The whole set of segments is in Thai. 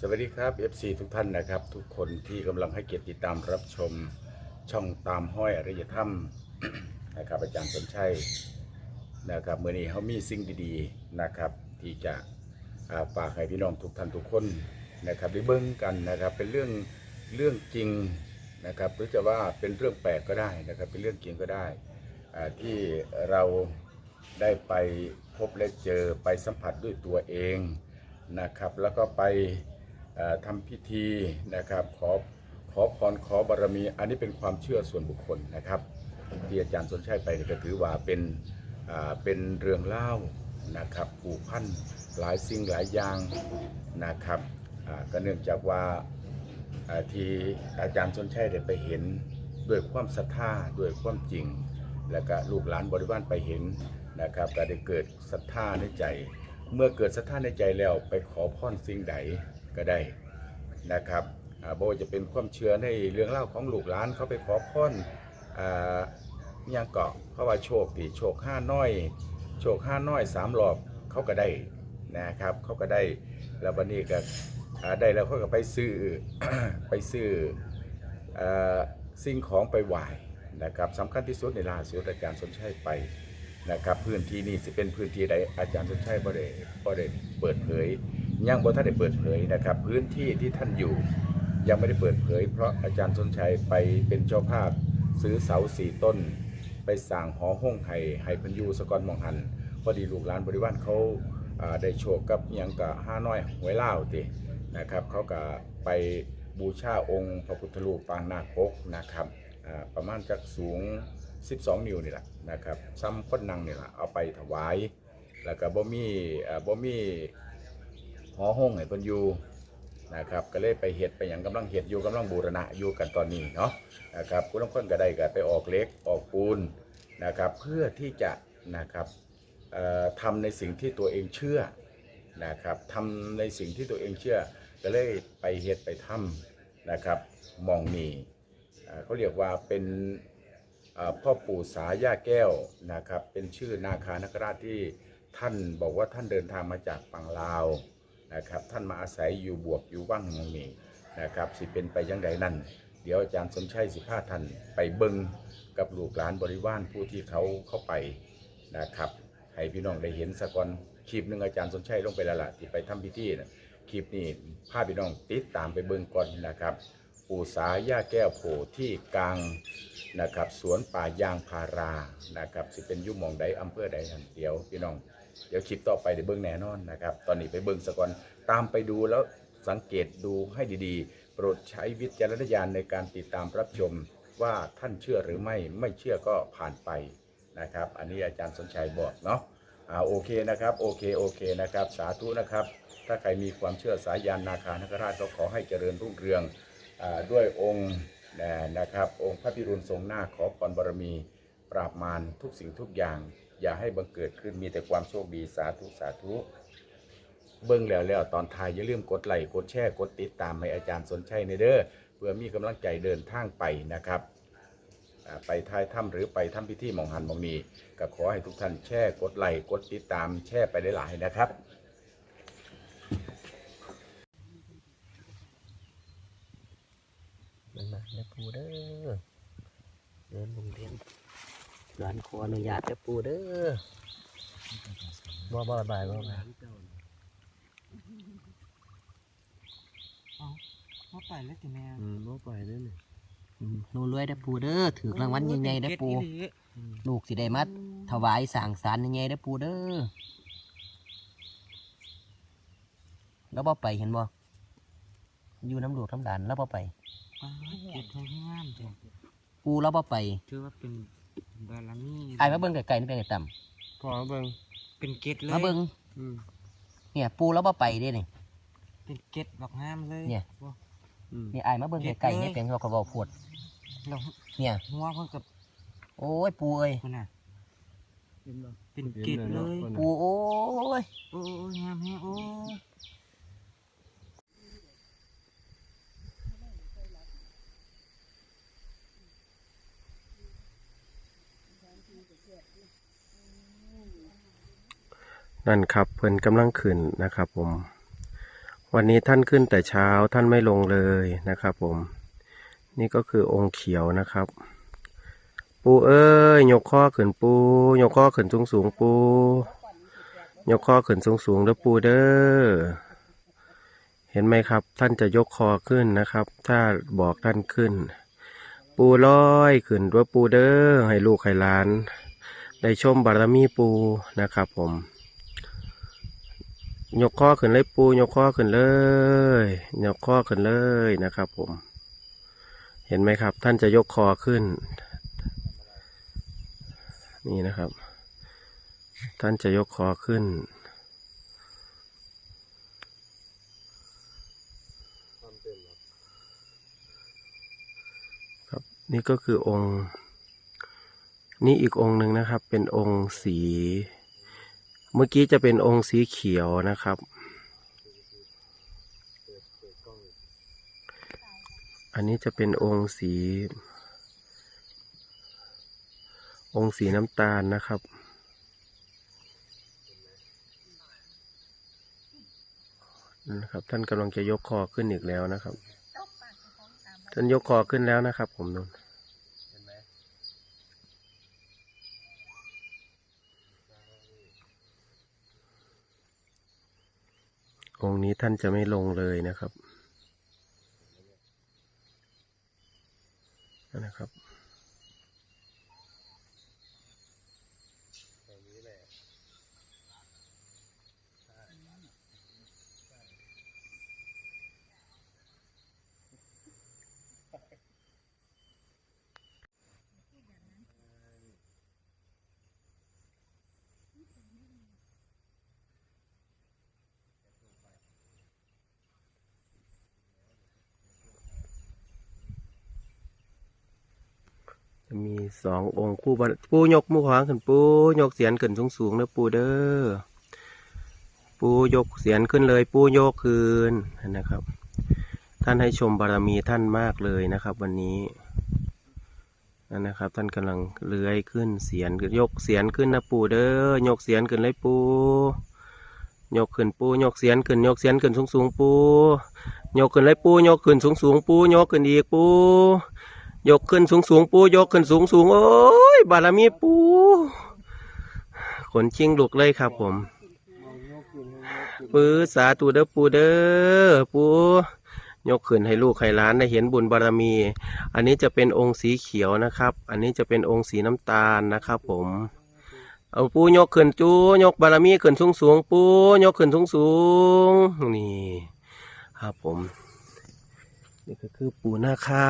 สวัสดีครับ FC ทุกท่านนะครับ ทุกคนที่กำลังให้เกียรติติดตามรับชมช่องตามห้อยอริยธรรม นะครับอาจารย์สนชัยนะครับเมื่อนี้เขามีสิ่งดีๆนะครับที่จะฝากให้พี่น้องทุกท่านทุกคนนะครับได้เบิ้งกันนะครับเป็นเรื่องเรื่องจริงนะครับหรือจะว่าเป็นเรื่องแปลกก็ได้นะครับเป็นเรื่องจริงก็ได้อ่าที่เราได้ไปพบและเจอไปสัมผัสด้วยตัวเองนะครับแล้วก็ไป ทำพิธีนะครับขอขอพรขอบารมี อันนี้เป็นความเชื่อส่วนบุคคลนะครับที่อาจารย์สนชัยไปก็ถือว่าเป็นเป็นเรื่องเล่านะครับผูกพันหลายสิ่งหลายอย่างนะครับก็เนื่องจากว่าที่อาจารย์สนชัยได้ไปเห็นด้วยความศรัทธาด้วยความจริง แล้วก็ลูกหลานบริวารไปเห็นนะครับก็ได้เกิดศรัทธาในใจ เมื่อเกิดศรัทธาในใจแล้วไปขอพรสิ่งใด ก็ได้นะครับอ่าบ่ว่าจะเป็นความเชื่อในเรื่องเล่าของลูกหลานเขาไปขอพรอ่าอิหยังเกาะเขาว่าโชคดีโชคห้าน้อย โชคห้าน้อยสามรอบเขาก็ได้นะครับเขาก็ได้แล้ววันนี้ก็ได้แล้วเขาก็ไปซื้อไปซื้ออสิ่งของไปไหว้นะครับสำคัญที่สุดในลาสุดอาจารย์สนชัยไปนะครับ พื้นที่นี้สิเป็นพื้นที่ใดอาจารย์สนชัยบ่ได้บ่ได้เปิดเผย ยังบ่ทันได้เปิดเผยนะครับ พื้นที่ที่ท่านอยู่ยังไม่ได้เปิดเผย เพราะอาจารย์สนชัยไปเป็นเจ้าภาพซื้อเสาสี่ต้น ไปสั่งหอห้องไห้ไห้เพันยูสกอนมองหันพอดีลูกหลานบริวารเขาได้โชคกับยังกับห้าน้อยหวยเล่าตินะครับเขาก็ไปบูชาองค์พระพุทธรูปปางนาคกนะครับประมาณจากสูง 12 นิ้วนี่แหละนะครับซ้ำคนนังนี่แหละเอาไปถวาย แล้วก็บ่มีเอ่อบ่มี หอห้องให้เพิ่นอยู่นะครับก็เลยไปเฮ็ดไปหยังกำลังเฮ็ดอยู่กำลังบูรณะอยู่กันตอนนี้เนาะนะครับผู้ลงคนก็ได้ก็ไปออกเล็กออกปูนนะครับเพื่อที่จะนะครับเอ่อทำในสิ่งที่ตัวเองเชื่อนะครับทำในสิ่งที่ตัวเองเชื่อ ก็เลยไปเฮ็ดไปทำนะครับมองนี่เขาเรียกว่าเป็นพ่อปู่สาย่าแก้วนะครับเป็นชื่อนาคานคราชที่ท่านบอกว่าท่านเดินทางมาจากฝั่งลาว นะครับท่านมาอาศัยอยู่บวกอยู่ว่างมองนี้นะครับสิเป็นไปยังไดนั่น เดี๋ยวอาจารย์สมชัยสิพาท่านไปเบิงกับลูกหลานบริวารผู้ที่เขาเข้าไปนะครับให้พี่น้องได้เห็นสะก่อนคลิปหนึ่งอาจารย์สมชัยลงไปและละที่ไปทำพิธีนะคลิปนี้พาพี่น้องติดตามไปเบิงก่อนนะครับ ปู่สาย่าแก้วโผที่กลางนะครับสวนป่ายางพารานะครับสิเป็นยุ่มองใดอำเภอใดนั่นเดียวพี่น้อง เดี๋ยวคลิปต่อไปเดี๋ยวเบิ้งแน่นอนนะครับ ตอนนี้ไปเบิ้งสะก่อนตามไปดูแล้วสังเกตดูให้ดีๆ โปรดใช้วิจารณญาณในการติดตามรับชมว่าท่านเชื่อหรือไม่ไม่เชื่อก็ผ่านไปนะครับ อันนี้อาจารย์สนชัยบอกเนาะอ่าโอเคนะครับโอเคโอเคนะครับ สาธุนะครับ ถ้าใครมีความเชื่อสายยานนาคานคราชก็ขอให้เจริญรุ่งเรือง ด้วยองค์นะครับองค์พระพิรุณทรงหน้าขอพรบารมี ปราบมารทุกสิ่งทุกอย่าง อย่าให้บังเกิดขึ้นมีแต่ความโชคดีสาธุสาธุ เบิ้งแล้วแล้วตอนท้ายอย่าลืมกดไลค์กดแชร์กดติดตามให้อาจารย์สนชัยในเด้อเพื่อมีกำลังใจเดินทางไปนะครับไปท้ายถ้ำหรือไปถ้ำพิธีหมองหันหมองมีก็ขอให้ทุกท่านแชร์กดไลค์กดติดตามแชร์ไปได้หลายนะครับ มันมาเด้อปูเด้อเดินลงเรียนหลานขออนุญาตเด้อปูเด้อบ่บ่บายบ่บายว่าไปแล้วแต่แม่อืมบ่ไปเด้อนี่อืมรวยเด้อปูเด้อถือรางวัลใหญ่ๆเด้อปูลูกสิได้มาถวายสั่งสารใหญ่ๆเด้อปูเด้อแล้วบ่ไปเห็นบ่อยู่น้ำลูกน้ำหลานแล้วบ่ไป เก็บทั้งงามจ้ะปูแล้วบ่ไปถือว่าเป็นบารมีไอ้ายมาเบิ่งไกลๆนี่เป็นไงต่พอเบิ่งเป็นเกตเลำยมาเบิ่งอืมเนี่ย ปูแล้วบ่ไปเด้นี่ เป็นเกตแบบงามเลยเนี่ย บ่อืมนี่ไอ้ายมาเบิ่งไกลๆนี่เป็นเราก็บ่พูดเราเนี่ย หัวเพิ่นกับโอ้ยปูเอ้ยคนน่ะเห็นบ่เป็นเกตเลย ปูโอ้ยโอ้ยงามแฮะโอ้ย นั่นครับเพิ่นกำลังขึ้นนะครับผม วันนี้ท่านขึ้นแต่เช้าท่านไม่ลงเลยนะครับผม นี่ก็คือองค์เขียวนะครับ ปูเอ้ยยกข้อขึ้นปูยกข้อขึ้นสูงสูงปูยกข้อขึ้นสูงสูงๆเด้อปูเด้อเห็นไหมครับ ท่านจะยกคอขึ้นนะครับ ถ้าบอกท่านขึ้น ปูลอยขึ้นด้วยปูเด้อให้ลูกให้หลาน ได้ชมบารมีปูนะครับผม ยกข้อขึ้นเลยปูยกข้อขึ้นเลย ยกข้อขึ้นเลยนะครับผม เห็นไหมครับ ท่านจะยกคอขึ้น นี่นะครับ ท่านจะยกคอขึ้น ครับนี่ก็คือองค์ นี่อีกองค์หนึ่งนะครับ เป็นองค์สี เมื่อกี้จะเป็นองค์สีเขียวนะครับ อันนี้จะเป็นองค์สี องค์สีน้ำตาลนะครับนะครับ ท่านกำลังจะยกคอขึ้นอีกแล้วนะครับ ท่านยกคอขึ้นแล้วนะครับ ผมนุ่น องค์นี้ท่านจะไม่ลงเลยนะครับนะครับ จะมีสององค์คู่บปูยกมือขวางขึ้นปูยกเสียนขึ้นสูงสูงๆนะปูเด้อปูยกเสียนขึ้นเลย ปูยกคืนนะครับ ท่านให้ชมบารมีท่านมากเลยนะครับ วันนี้นั่นนะครับ ท่านกำลังเลื้อยขึ้นเสียนยกเสียนขึ้นนะปูเด้อยกเสียนขึ้นเลยปูยกขึ้นปูยกเสียนขึ้นยกเสียนขึ้นสูงสูงๆปูยกขึ้นเลยปูยกขึ้นสูงสูงๆปูยกขึ้นอีกปู ยกขึ้นสูงสูงปูยกขึ้นสูงสูงโอ้ยบารมีปูขนชิงลุกเลยครับผมปื้อสาธุเด้อปูเด้อปูยกขึ้นให้ลูกให้หลานได้เห็นบุญบารมี อันนี้จะเป็นองค์สีเขียวนะครับ อันนี้จะเป็นองค์สีน้ำตาลนะครับผม เอาปูยกขึ้นจูยกบารมีขึ้นสูงสูงปูยกขึ้นสูงสูงนี่ครับผมนี่ก็คือปูหน้าค่า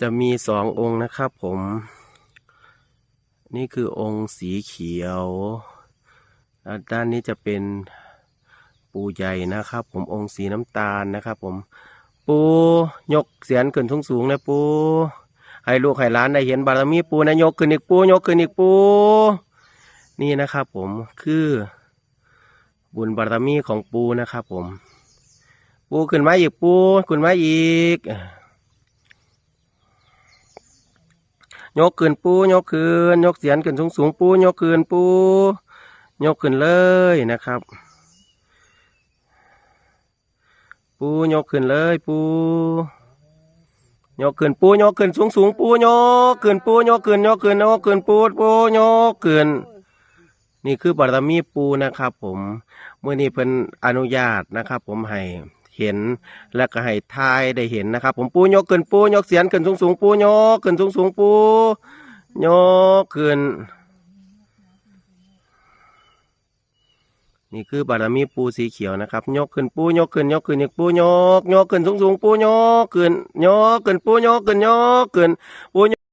จะมีสององค์นะครับผม นี่คือองค์สีเขียว ด้านนี้จะเป็นปูใหญ่นะครับ ผมองค์สีน้ำตาลนะครับ ผม ปูยกเสียนขึ้นสูงสูงนะปู ให้ลูกให้ล้านได้เห็นบารมีปูนะยกขึ้นอีกปูยกขึ้นอีกปู นี่นะครับผมคือบุญบารมีของปูนะครับผม ปูขึ้นมาอีกปูขึ้นมาอีก ยกขึ้นปูยกขึ้นยกเสียนขึ้นสูงสูงปูยกขึ้นปูยกขึ้นเลยนะครับ ปูยกขึ้นเลยปูยกขึ้นปูยกขึ้นสูงสูงปูยกขึ้นปูยกขึ้นยกขึ้นยกขึ้นปูปูยกขึ้นนี่คือบารมีปูนะครับ ผมเมื่อนี้เพิ่นอนุญาตนะครับ ผมให้ เห็น และก็ให้ทายได้เห็นนะครับ ผมปูยกขึ้นปูยกเสียนขึ้นสูงสูงปูยกขึ้นสูงสูงปูยกขึ้น นี่คือบารมีปูสีเขียวนะครับ ยกขึ้นปูยกขึ้นยกขึ้นอีกปูยกยกขึ้นสูงสูงปูยกขึ้นยกขึ้นปูยกขึ้นยกขึ้นปูยก